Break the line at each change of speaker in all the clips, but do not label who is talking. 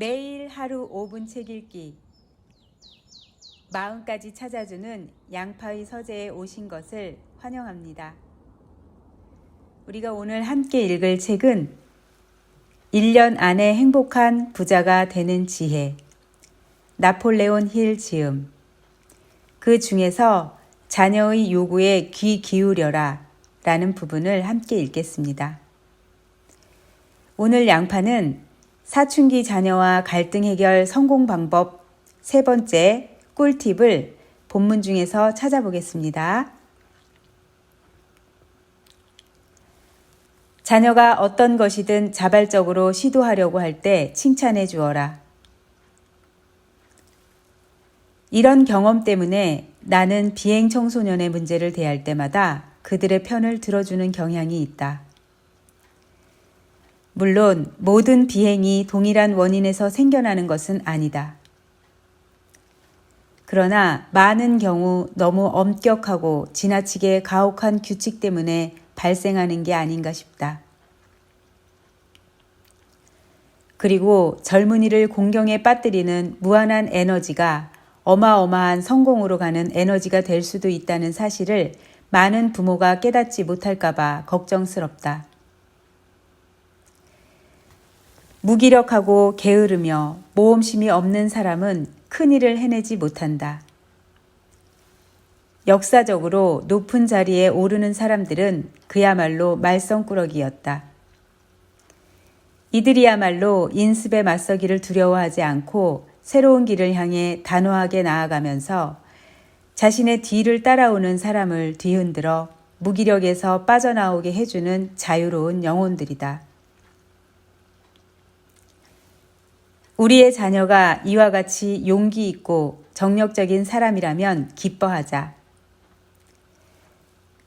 매일 하루 5분 책 읽기. 마음까지 찾아주는 양파의 서재에 오신 것을 환영합니다. 우리가 오늘 함께 읽을 책은 1년 안에 행복한 부자가 되는 지혜. 나폴레온 힐 지음. 그 중에서 자녀의 요구에 귀 기울여라 라는 부분을 함께 읽겠습니다. 오늘 양파는 사춘기 자녀와 갈등 해결 성공 방법 세 번째 꿀팁을 본문 중에서 찾아보겠습니다. 자녀가 어떤 것이든 자발적으로 시도하려고 할 때 칭찬해 주어라. 이런 경험 때문에 나는 비행 청소년의 문제를 대할 때마다 그들의 편을 들어주는 경향이 있다. 물론 모든 비행이 동일한 원인에서 생겨나는 것은 아니다. 그러나 많은 경우 너무 엄격하고 지나치게 가혹한 규칙 때문에 발생하는 게 아닌가 싶다. 그리고 젊은이를 공경에 빠뜨리는 무한한 에너지가 어마어마한 성공으로 가는 에너지가 될 수도 있다는 사실을 많은 부모가 깨닫지 못할까봐 걱정스럽다. 무기력하고 게으르며 모험심이 없는 사람은 큰 일을 해내지 못한다. 역사적으로 높은 자리에 오르는 사람들은 그야말로 말썽꾸러기였다. 이들이야말로 인습에 맞서기를 두려워하지 않고 새로운 길을 향해 단호하게 나아가면서 자신의 뒤를 따라오는 사람을 뒤흔들어 무기력에서 빠져나오게 해주는 자유로운 영혼들이다. 우리의 자녀가 이와 같이 용기 있고 정력적인 사람이라면 기뻐하자.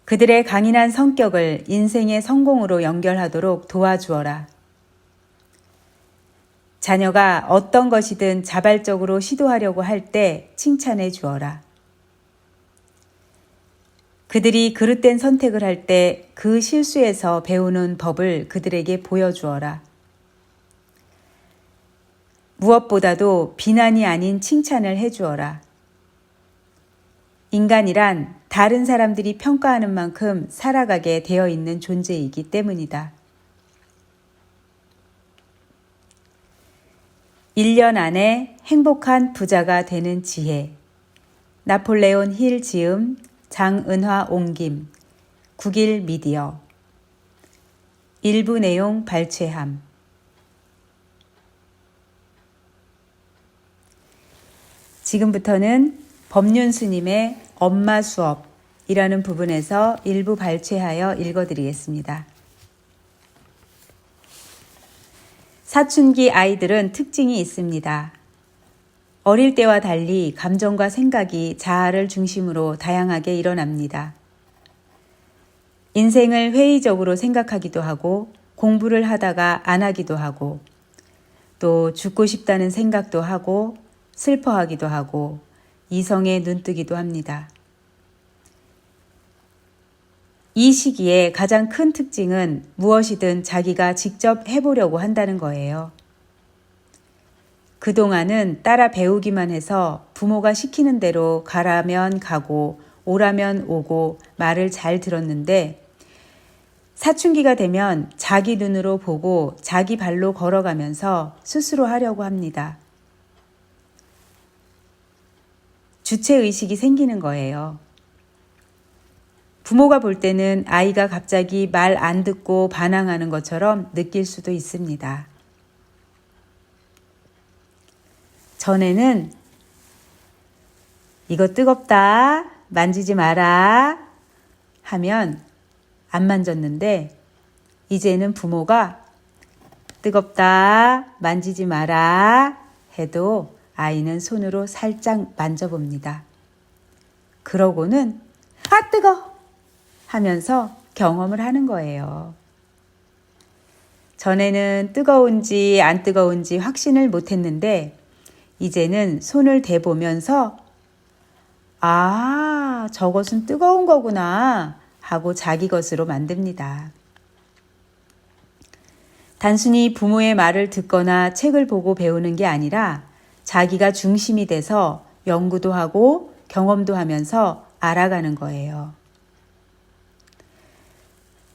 그들의 강인한 성격을 인생의 성공으로 연결하도록 도와주어라. 자녀가 어떤 것이든 자발적으로 시도하려고 할 때 칭찬해 주어라. 그들이 그릇된 선택을 할 때 그 실수에서 배우는 법을 그들에게 보여주어라. 무엇보다도 비난이 아닌 칭찬을 해주어라. 인간이란 다른 사람들이 평가하는 만큼 살아가게 되어 있는 존재이기 때문이다. 1년 안에 행복한 부자가 되는 지혜. 나폴레온 힐 지음, 장은화 옹김, 국일 미디어. 일부 내용 발췌함. 지금부터는 법륜 스님의 엄마 수업이라는 부분에서 일부 발췌하여 읽어드리겠습니다. 사춘기 아이들은 특징이 있습니다. 어릴 때와 달리 감정과 생각이 자아를 중심으로 다양하게 일어납니다. 인생을 회의적으로 생각하기도 하고 공부를 하다가 안 하기도 하고 또 죽고 싶다는 생각도 하고 슬퍼하기도 하고 이성에 눈뜨기도 합니다. 이 시기에 가장 큰 특징은 무엇이든 자기가 직접 해보려고 한다는 거예요. 그동안은 따라 배우기만 해서 부모가 시키는 대로 가라면 가고 오라면 오고 말을 잘 들었는데 사춘기가 되면 자기 눈으로 보고 자기 발로 걸어가면서 스스로 하려고 합니다. 주체의식이 생기는 거예요. 부모가 볼 때는 아이가 갑자기 말 안 듣고 반항하는 것처럼 느낄 수도 있습니다. 전에는 이거 뜨겁다, 만지지 마라 하면 안 만졌는데 이제는 부모가 뜨겁다, 만지지 마라 해도 아이는 손으로 살짝 만져봅니다. 그러고는 아 뜨거 하면서 경험을 하는 거예요. 전에는 뜨거운지 안 뜨거운지 확신을 못 했는데 이제는 손을 대보면서 아, 저것은 뜨거운 거구나 하고 자기 것으로 만듭니다. 단순히 부모의 말을 듣거나 책을 보고 배우는 게 아니라 자기가 중심이 돼서 연구도 하고 경험도 하면서 알아가는 거예요.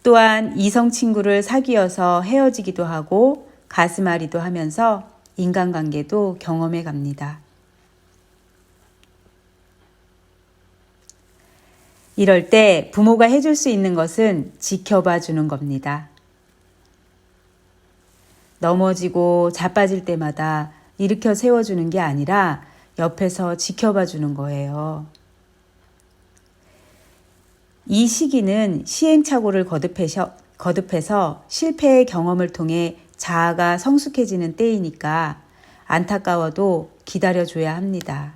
또한 이성 친구를 사귀어서 헤어지기도 하고 가슴앓이도 하면서 인간관계도 경험해 갑니다. 이럴 때 부모가 해줄 수 있는 것은 지켜봐 주는 겁니다. 넘어지고 자빠질 때마다 일으켜 세워주는 게 아니라 옆에서 지켜봐 주는 거예요. 이 시기는 시행착오를 거듭해서, 거듭해서 실패의 경험을 통해 자아가 성숙해지는 때이니까 안타까워도 기다려줘야 합니다.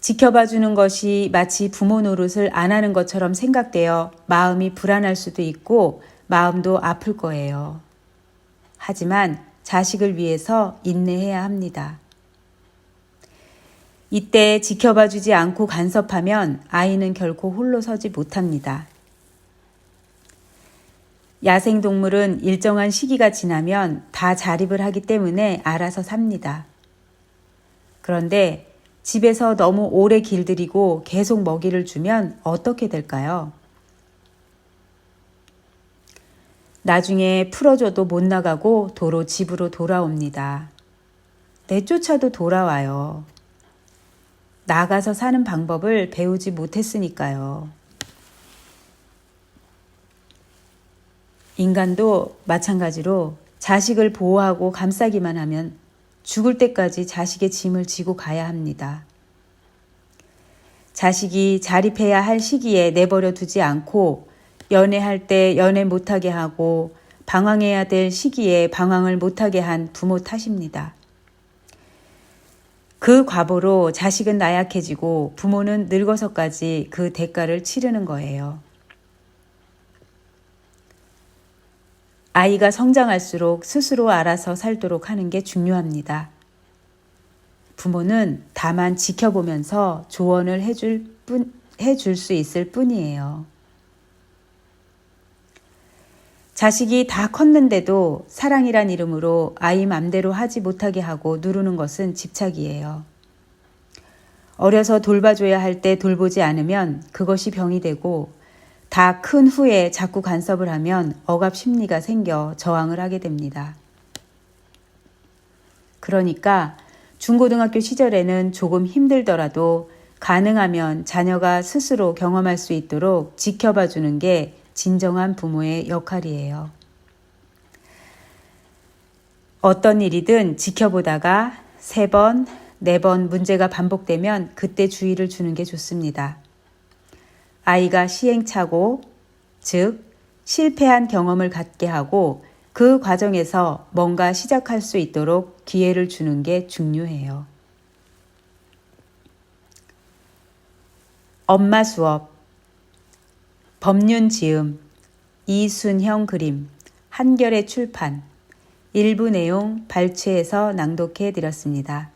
지켜봐 주는 것이 마치 부모 노릇을 안 하는 것처럼 생각되어 마음이 불안할 수도 있고 마음도 아플 거예요. 하지만 자식을 위해서 인내해야 합니다. 이때 지켜봐 주지 않고 간섭하면 아이는 결코 홀로 서지 못합니다. 야생동물은 일정한 시기가 지나면 다 자립을 하기 때문에 알아서 삽니다. 그런데 집에서 너무 오래 길들이고 계속 먹이를 주면 어떻게 될까요? 나중에 풀어줘도 못 나가고 도로 집으로 돌아옵니다. 내쫓아도 돌아와요. 나가서 사는 방법을 배우지 못했으니까요. 인간도 마찬가지로 자식을 보호하고 감싸기만 하면 죽을 때까지 자식의 짐을 지고 가야 합니다. 자식이 자립해야 할 시기에 내버려 두지 않고 연애할 때 연애 못하게 하고 방황해야 될 시기에 방황을 못하게 한 부모 탓입니다. 그 과보로 자식은 나약해지고 부모는 늙어서까지 그 대가를 치르는 거예요. 아이가 성장할수록 스스로 알아서 살도록 하는 게 중요합니다. 부모는 다만 지켜보면서 조언을 해줄 뿐, 해줄 수 있을 뿐이에요. 자식이 다 컸는데도 사랑이란 이름으로 아이 맘대로 하지 못하게 하고 누르는 것은 집착이에요. 어려서 돌봐줘야 할 때 돌보지 않으면 그것이 병이 되고 다 큰 후에 자꾸 간섭을 하면 억압 심리가 생겨 저항을 하게 됩니다. 그러니까 중고등학교 시절에는 조금 힘들더라도 가능하면 자녀가 스스로 경험할 수 있도록 지켜봐 주는 게 진정한 부모의 역할이에요. 어떤 일이든 지켜보다가 세 번, 네 번 문제가 반복되면 그때 주의를 주는 게 좋습니다. 아이가 시행착오, 즉, 실패한 경험을 갖게 하고 그 과정에서 뭔가 시작할 수 있도록 기회를 주는 게 중요해요. 엄마 수업 법륜 지음 이순형 그림 한결의 출판 일부 내용 발췌해서 낭독해 드렸습니다.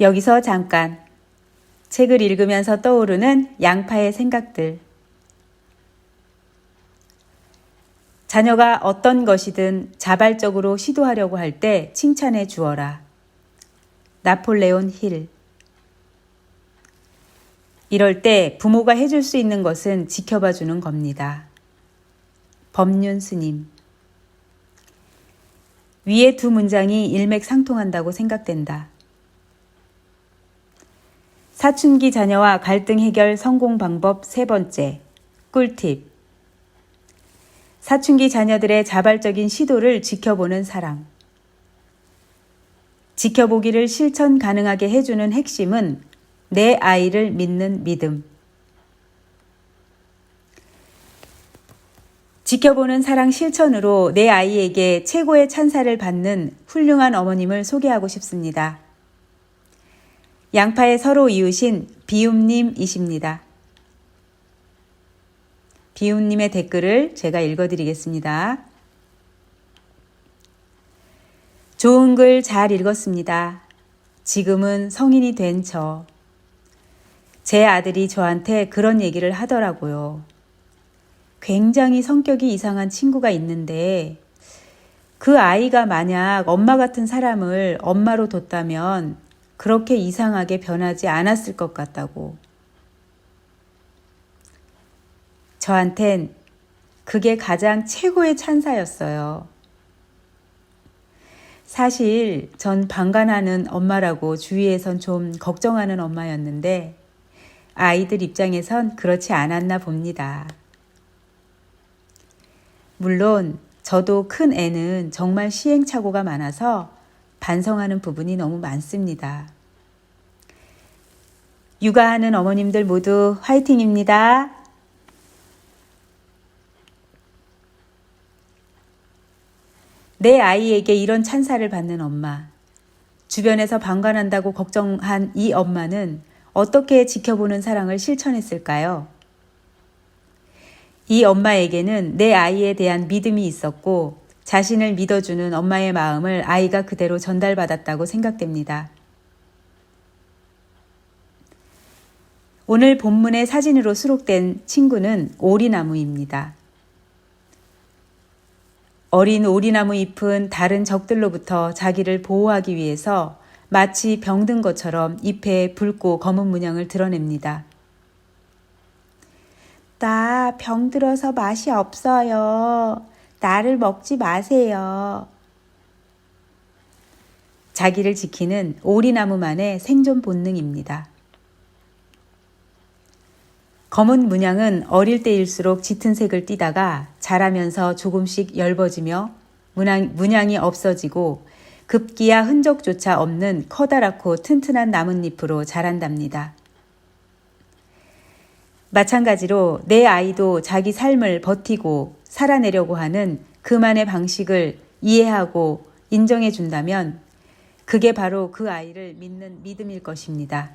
여기서 잠깐 책을 읽으면서 떠오르는 양파의 생각들. 자녀가 어떤 것이든 자발적으로 시도하려고 할 때 칭찬해 주어라. 나폴레온 힐. 이럴 때 부모가 해줄 수 있는 것은 지켜봐 주는 겁니다. 법륜 스님. 위의 두 문장이 일맥상통한다고 생각된다. 사춘기 자녀와 갈등 해결 성공 방법 세 번째. 꿀팁. 사춘기 자녀들의 자발적인 시도를 지켜보는 사랑. 지켜보기를 실천 가능하게 해주는 핵심은 내 아이를 믿는 믿음. 지켜보는 사랑 실천으로 내 아이에게 최고의 찬사를 받는 훌륭한 어머님을 소개하고 싶습니다. 양파의 서로 이웃인 비움님이십니다. 비움님의 댓글을 제가 읽어드리겠습니다. 좋은 글 잘 읽었습니다. 지금은 성인이 된 저. 제 아들이 저한테 그런 얘기를 하더라고요. 굉장히 성격이 이상한 친구가 있는데 그 아이가 만약 엄마 같은 사람을 엄마로 뒀다면 그렇게 이상하게 변하지 않았을 것 같다고. 저한텐 그게 가장 최고의 찬사였어요. 사실 전 방관하는 엄마라고 주위에선 좀 걱정하는 엄마였는데 아이들 입장에선 그렇지 않았나 봅니다. 물론 저도 큰 애는 정말 시행착오가 많아서 반성하는 부분이 너무 많습니다. 육아하는 어머님들 모두 화이팅입니다. 내 아이에게 이런 찬사를 받는 엄마. 주변에서 방관한다고 걱정한 이 엄마는 어떻게 지켜보는 사랑을 실천했을까요? 이 엄마에게는 내 아이에 대한 믿음이 있었고 자신을 믿어주는 엄마의 마음을 아이가 그대로 전달받았다고 생각됩니다. 오늘 본문의 사진으로 수록된 친구는 오리나무입니다. 어린 오리나무 잎은 다른 적들로부터 자기를 보호하기 위해서 마치 병든 것처럼 잎에 붉고 검은 문양을 드러냅니다. 나 병들어서 맛이 없어요. 나를 먹지 마세요. 자기를 지키는 오리나무만의 생존 본능입니다. 검은 문양은 어릴 때일수록 짙은 색을 띠다가 자라면서 조금씩 엷어지며 문양, 문양이 없어지고 급기야 흔적조차 없는 커다랗고 튼튼한 나뭇잎으로 자란답니다. 마찬가지로 내 아이도 자기 삶을 버티고 살아내려고 하는 그만의 방식을 이해하고 인정해 준다면 그게 바로 그 아이를 믿는 믿음일 것입니다.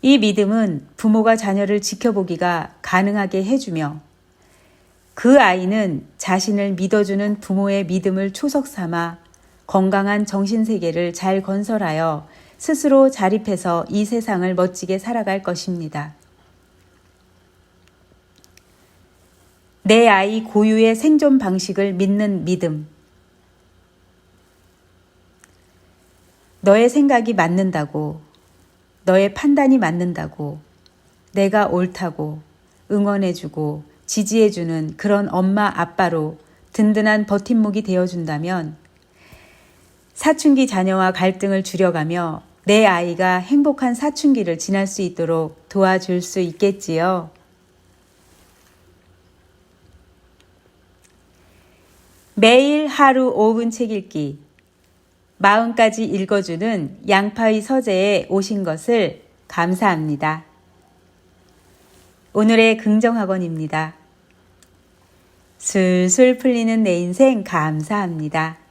이 믿음은 부모가 자녀를 지켜보기가 가능하게 해주며 그 아이는 자신을 믿어주는 부모의 믿음을 초석 삼아 건강한 정신세계를 잘 건설하여 스스로 자립해서 이 세상을 멋지게 살아갈 것입니다. 내 아이 고유의 생존 방식을 믿는 믿음. 너의 생각이 맞는다고 너의 판단이 맞는다고, 내가 옳다고, 응원해주고, 지지해주는 그런 엄마, 아빠로 든든한 버팀목이 되어준다면, 사춘기 자녀와 갈등을 줄여가며 내 아이가 행복한 사춘기를 지날 수 있도록 도와줄 수 있겠지요. 매일 하루 5분 책 읽기. 마음까지 읽어주는 양파의 서재에 오신 것을 감사합니다. 오늘의 긍정학원입니다. 술술 풀리는 내 인생 감사합니다.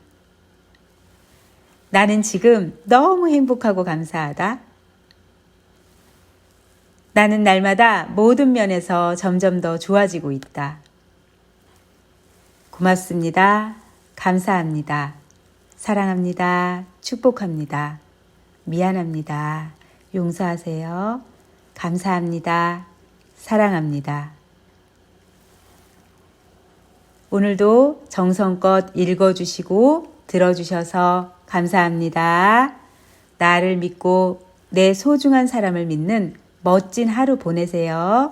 나는 지금 너무 행복하고 감사하다. 나는 날마다 모든 면에서 점점 더 좋아지고 있다. 고맙습니다. 감사합니다. 사랑합니다. 축복합니다. 미안합니다. 용서하세요. 감사합니다. 사랑합니다. 오늘도 정성껏 읽어주시고 들어주셔서 감사합니다. 나를 믿고 내 소중한 사람을 믿는 멋진 하루 보내세요.